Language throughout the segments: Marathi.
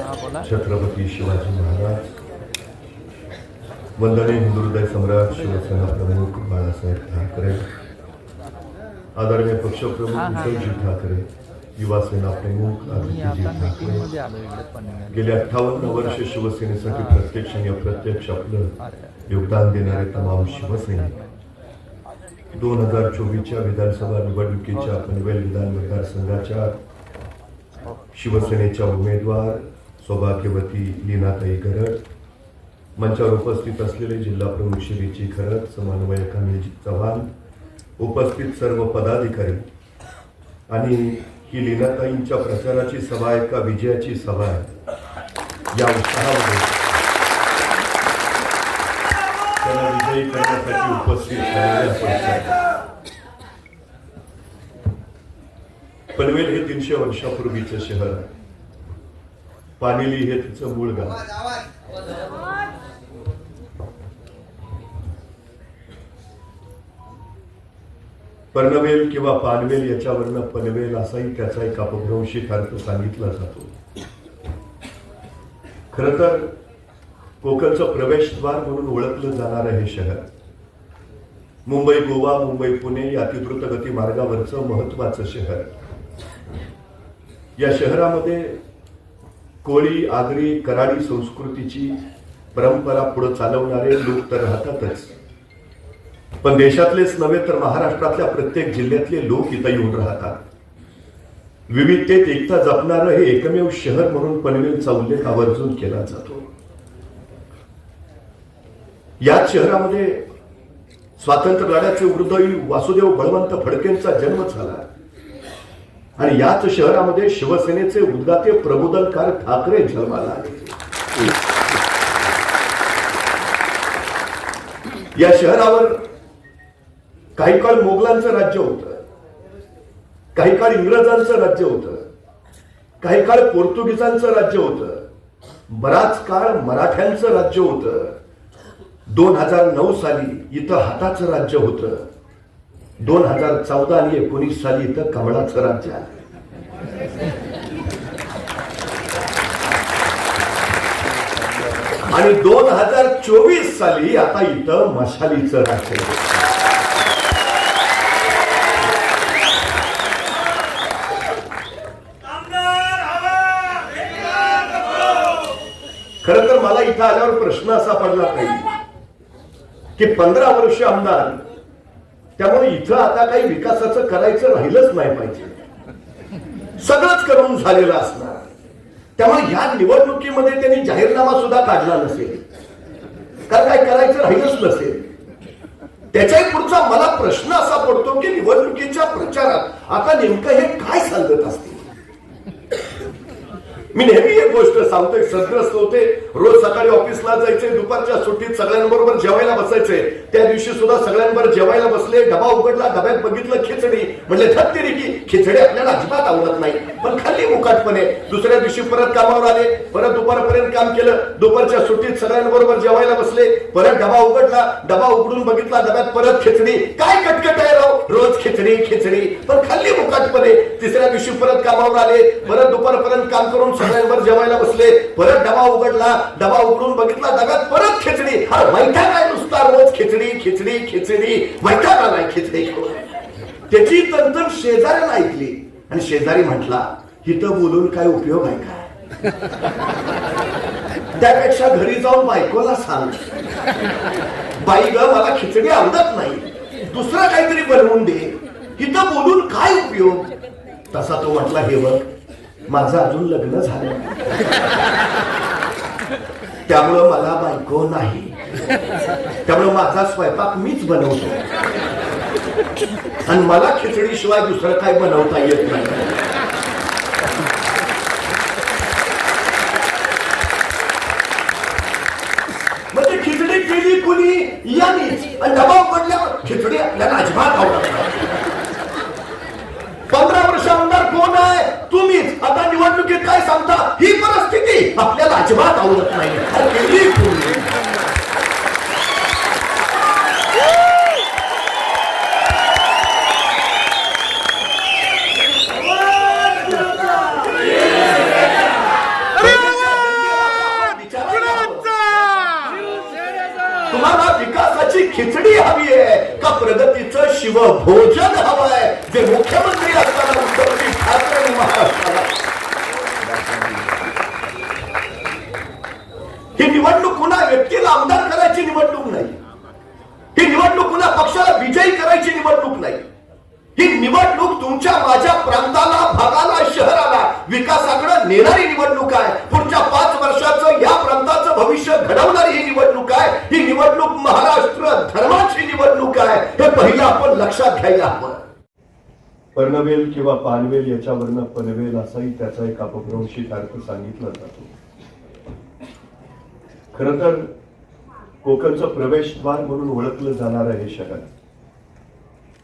छत्रपती शिवाजी महाराज. वंदनीय हिंदुहृदय सम्राट शिवसेना प्रमुख बाळासाहेब ठाकरे. आदरणीय पक्षप्रमुख हा, हा. उद्धवजी ठाकरे युवासेना प्रमुख आदित्यजी ठाकरे. गेली अठ्ठावन्न वर्ष शिवसेनेसाठी हा. प्रत्यक्ष आणि अप्रत्यक्ष आपलं. योगदान देणारे तमाम शिवसैनिक दोन हजार चोवीसच्या विधानसभा निवडणुकीच्या पनवेल विधान मतदारसंघाच्या शिवसेनेच्या उमेदवार सौभाग्यवती लीनाताई गरड. मंचावर उपस्थित असलेले जिल्हा प्रमुख श्रीची खरत समन्वयक अनिल चव्हाण. उपस्थित सर्व पदाधिकारी. आणि ही लीनाताईंच्या प्रचाराची सभा आहे का विजयाची सभा आहे? या उत्साहामध्ये. त्याला विजयी करण्यासाठी उपस्थित पनवेल हे तीनशे वर्षापूर्वीचं शहर आहे. पानेली हे तिचं मूळ गाव. पर्णवेल किंवा पानवेल याच्यावरनं पनवेल असाही त्याचा एक अपभ्रंशिक अर्थ सांगितला जातो. खर तर कोकणचं प्रवेशद्वार म्हणून ओळखलं जाणारं हे शहर. मुंबई गोवा मुंबई पुणे या अतिद्रुत गती मार्गावरचं महत्वाचं शहर. या शहरामध्ये कोळी आगरी कराडी संस्कृतीची परंपरा पुढे चालवणारे लोक तर राहतातच. पण देशातलेच नव्हे तर महाराष्ट्रातल्या प्रत्येक जिल्ह्यातले लोक इथं येऊन राहतात. विविधतेत एकता जपणारं हे एकमेव शहर म्हणून पनवेलचा उल्लेख आवर्जून केला जातो. याच शहरामध्ये स्वातंत्र्य लढ्याचे हृदयी वासुदेव बळवंत फडकेंचा जन्म झाला. आणि याच शहरामध्ये शिवसेनेचे उद्गाते प्रबोधनकार ठाकरे जन्माला आले. या शहरावर काही काळ मोगलांचं राज्य होतं. काही काळ इंग्रजांचं राज्य होतं. काही काळ पोर्तुगीजांचं राज्य होतं. बराच काळ मराठ्यांचं राज्य होतं. दोन हजार नऊ साली इथं हाताचं राज्य होतं. दोन हजार चौदा आणि एकोणीस साली इथं कमळाचं राज्य आलं. आणि दोन हजार चोवीस साली आता इथं मशालीचं राज्य खर तर मला इथं आल्यावर प्रश्न असा पडला पाहिजे की पंधरा वर्ष आमदार त्यामुळे इथं आता काही विकासाचं करायचं राहिलंच नाही पाहिजे. सगळंच करून झालेलं असणार. त्यामुळे ह्या निवडणुकीमध्ये त्यांनी जाहीरनामा सुद्धा काढला नसेल. कारण काय करायचं राहिलंच नसेल. त्याच्याही पुढचा मला प्रश्न असा पडतो की निवडणुकीच्या प्रचारात आता नेमकं हे काय सांगत असते मी नेहमी एक गोष्ट सांगतोय सद्रस्त होते रोज सकाळी ऑफिसला जायचे दुपारच्या सुट्टीत सगळ्यांबरोबर जेवायला बसायचे. त्या दिवशी सुद्धा सगळ्यांबरोबर जेवायला बसले डबा उघडला डब्यात बघितलं खिचडी. म्हणजे धत्तेरी की खिचडी आपल्याला अजिबात आवडत नाही. पण खाल्ली मुकाटपणे. दुसऱ्या दिवशी परत कामावर आले परत दुपारपर्यंत काम केलं दुपारच्या सुट्टीत सगळ्यांबरोबर जेवायला बसले परत डबा उघडला डबा उघडून बघितला डब्यात परत खिचडी. काय कटकट आहे राव? रोज खिचडी खिचडी. पण खाल्ली मुकाटपणे. तिसऱ्या दिवशी परत कामावर आले परत दुपारपर्यंत काम करून सगळ्यांवर जेवायला बसले परत डबा उघडला डबा उघडून बघितला डब्यात परत खिचडी. अरे वैठा काय नुसता रोज खिचडी खिचडी खिचडी. वैठा आलाय खिचडी त्याची तंत्र शेजाऱ्याला ऐकली. आणि शेजारी म्हटला इथं बोलून काय उपयोग आहे का त्यापेक्षा घरी जाऊन बायकोला सांग. बाई ग मला खिचडी आवडत नाही. दुसरं काहीतरी बनवून दे. इथं बोलून काय उपयोग? तसा तो म्हटला हे बघ माझं अजून लग्न झालं त्यामुळं मला बायको नाही. त्यामुळं माझा स्वयंपाक मीच बनवतो. आणि मला खिचडीशिवाय दुसरं काय बनवता येत नाही. लक्षात घ्यायला हवं. पर्णवेल किंवा पानवेल याच्यावरनं पनवेल असाही त्याचा एक अपभ्रंशित अर्थ सांगितला जातो. खर तर कोकणचं प्रवेशद्वार म्हणून ओळखलं जाणारं हे शहर.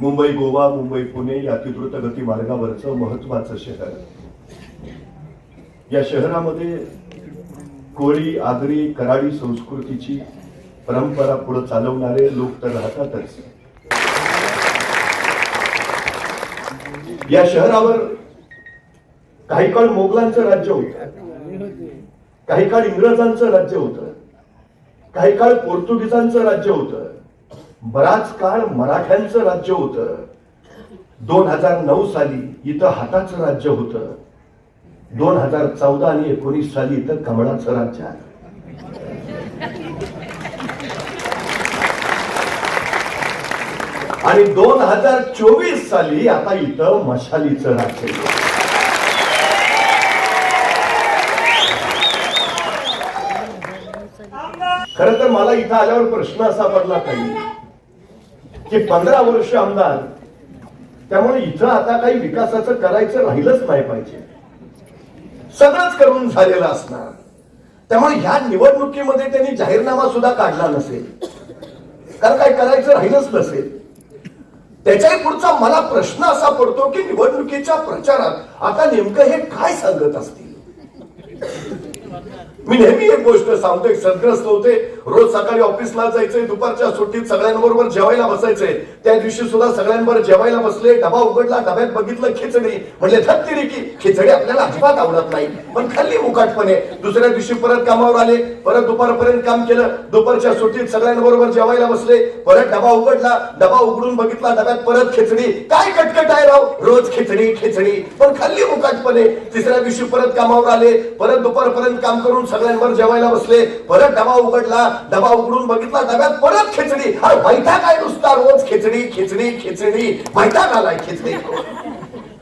मुंबई गोवा मुंबई पुणे या अतिद्रुत गती मार्गावरचं महत्वाचं शहर. या शहरामध्ये कोळी आगरी कराडी संस्कृतीची परंपरा पुढे चालवणारे लोक तर राहतातच. या शहरावर काही काळ मोगलांचं राज्य होतं. काही काळ इंग्रजांचं राज्य होतं. काही काळ पोर्तुगीजांचं राज्य होतं. बराच काळ मराठ्यांचं राज्य होतं. दोन हजार नऊ साली इथं हाताचं राज्य होतं. दोन हजार चौदा आणि एकोणीस साली इथं कमळाचं राज्य आहे. आणि दोन हजार चोवीस साली आता इथं मशालीचं राज्य खर तर मला इथं आल्यावर प्रश्न असा पडला काही की पंधरा वर्ष आमदार त्यामुळे इथं आता काही विकासाचं करायचं राहिलंच नाही पाहिजे. सगळंच करून झालेलं असणार. त्यामुळे ह्या निवडणुकीमध्ये त्यांनी जाहीरनामा सुद्धा काढला नसेल. कारण काय करायचं राहिलंच नसेल. त्याच्याही पुढचा मला प्रश्न असा पडतो की निवडणुकीच्या प्रचारात आता नेमकं हे काय सांगत असतील? मी नेहमी एक गोष्ट सांगतो एक सदग्रस्त होते. रोज सकाळी ऑफिसला जायचंय दुपारच्या सुट्टीत सगळ्यांबरोबर जेवायला बसायचंय. त्या दिवशी सुद्धा सगळ्यांबरोबर जेवायला बसले डबा उघडला डब्यात बघितलं खिचडी. म्हणजे धत्ती की खिचडी आपल्याला अजिबात आवडत नाही. पण खाल्ली मुकाटपणे. दुसऱ्या दिवशी परत कामावर आले परत दुपारपर्यंत काम केलं. दुपारच्या सुट्टीत सगळ्यांबरोबर जेवायला बसले परत डबा उघडला डबा उघडून बघितला डब्यात परत खिचडी. काय कटकट आहे राव? रोज खिचडी खिचडी. पण खाल्ली मुकाटपणे. तिसऱ्या दिवशी परत कामावर आले परत दुपारपर्यंत काम करून सगळ्यांवर जेवायला बसले परत डबा उघडला डबा उघडून बघितला डब्यात परत खिचडी. अरे वैता काय नुसता रोज खिचडी खिचडी खिचडी. वैताग आलाय खिचडी.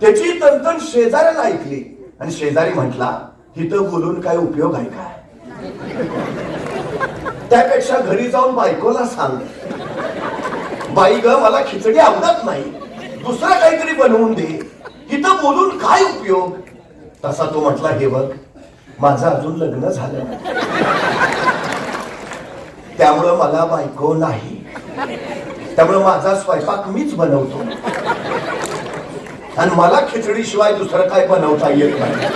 त्याची तंतन शेजाऱ्याला ऐकली. आणि शेजारी म्हटला तिथं बोलून काय उपयोग आहे काय? त्यापेक्षा घरी जाऊन बायकोला सांग. बाई ग मला खिचडी आवडत नाही. दुसरं काहीतरी बनवून दे. इथं बोलून काय उपयोग? तसा तो म्हटला हे बघ माझं अजून लग्न झालं नाही. त्यामुळं मला बायको नाही. त्यामुळं माझा स्वयंपाक मीच बनवतो. आणि मला खिचडीशिवाय दुसरं काय बनवता येत नाही.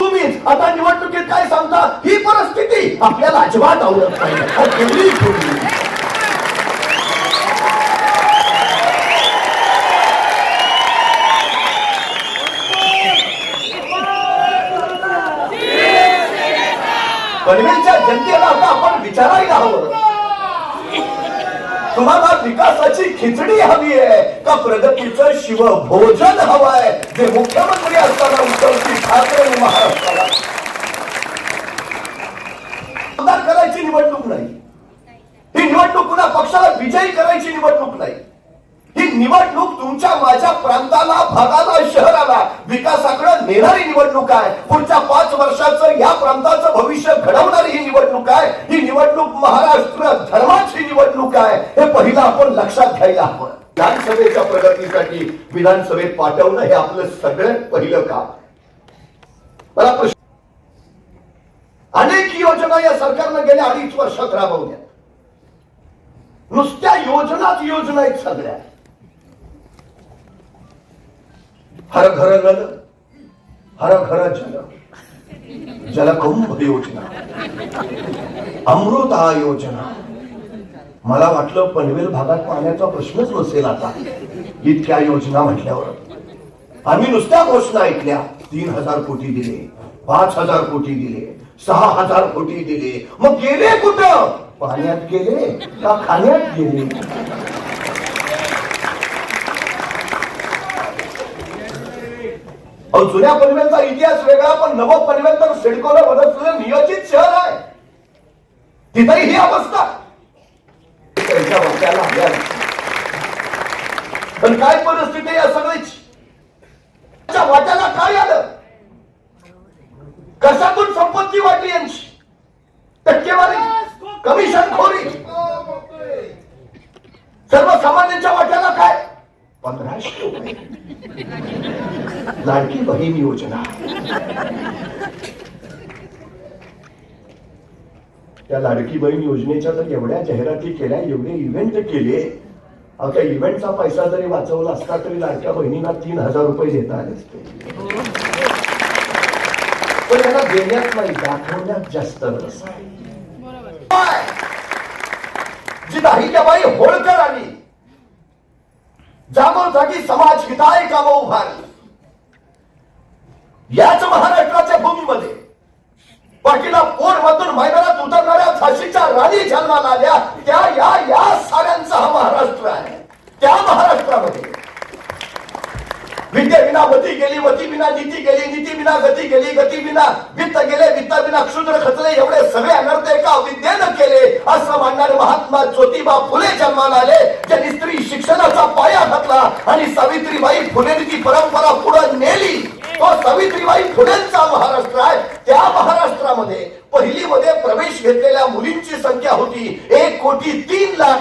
तुम्हीच आता निवडणुकीत काय सांगता? ही परिस्थिती आपल्याला अजिबात आवडत नाही. पनवेलच्या जनतेला आता आपण विचारायला हवं. तुम्हाला विकासाची खिचडी हवी आहे का प्रगतीचं शिवभोजन हवंय? जे मुख्यमंत्री असताना उद्धवजी ठाकरे महाराष्ट्राला. आमदार करायची निवडणूक नाही. ही निवडणूक पुन्हा पक्षाला विजयी करायची निवडणूक नाही. ही निवडणूक तुमच्या माझ्या प्रांताला भागाला शहराला विकासाकडे नेणारी निवडणूक आहे. पुढच्या पाच वर्षाचं या प्रांतात भविष्य घडवणारी ही निवडणूक आहे ही निवडणूक महाराष्ट्र धर्माची निवडणूक आहे हे पहिलं आपण लक्षात घ्यायला हवं. विधानसभेच्या प्रगतीसाठी विधानसभेत पाठवणं हे आपलं सगळ्यात पहिलं काम. मला प्रश्न अनेक योजना या सरकारनं गेल्या अडीच वर्षात राबवल्या. नुसत्या योजनाच योजना आहेत सगळ्या. हर घर नल हर घर जल ज्याला जलकुंभ योजना? अमृता योजना. मला वाटलं पनवेल भागात पाण्याचा प्रश्नच नसेल आता. इतक्या योजना म्हटल्यावर. आम्ही नुसत्या घोषणा ऐकल्या. तीन हजार कोटी दिले पाच हजार कोटी दिले सहा हजार कोटी दिले. मग गेले कुठं? पाण्यात गेले का खाण्यात गेले? जुन्या पनवेलचा इतिहास वेगळा पण नव पनवेल तर सिडकोला वरसलेलं नियोजित शहर आहे. तिथेही ही अवस्था. त्यांच्या वाट्याला पण काय परिस्थिती या सगळीची? त्यांच्या वाट्याला काय आलं? कशातून संपत्ती वाटली यांची? टक्केवारी कमिशन खोरी सर्वसामान्यांच्या वाट्याला काय? पंधराशे रुपये. लाडकी बहीण योजना त्या लाडकी बहीण योजनेच्या जर एवढ्या जाहिराती केल्या एवढे इव्हेंट केले अहो, त्या इव्हेंटचा पैसा जरी वाचवला असता तरी लाडक्या बहिणीला तीन हजार रुपये देता आले असते पण यांना देण्यात नाही दाखवण्यात जास्त रस आहे जी दाहिल्याबाई होळकर आली जागोजागी समाज हिताय कामं उभारली याच महाराष्ट्राच्या भूमीमध्ये पाटीला पोट मधून मैदानात उतरणाऱ्या झाशीच्या राणी जन्माला आल्या. त्या या या साऱ्यांचा हा महाराष्ट्र आहे. त्या महाराष्ट्रामध्ये विद्या विना वती गेली वती विना नीती गेली नीती विना गती गेली गती विना वित्त गेले वित्त विना क्षुद्र खचले एवढे सगळे अनर्थ एका विद्येनं केले. असं म्हणणारे महात्मा ज्योतिबा फुले जन्माला आले. ज्यांनी स्त्री शिक्षणाचा पाया घातला आणि सावित्रीबाई फुलेची ती परंपरा पुढे नेली. तो सावित्रीबाई फुलेंचा महाराष्ट्र आहे. त्या महाराष्ट्रामध्ये पहिलीमध्ये प्रवेश घेतलेल्या मुलींची संख्या होती एक कोटी तीन लाख.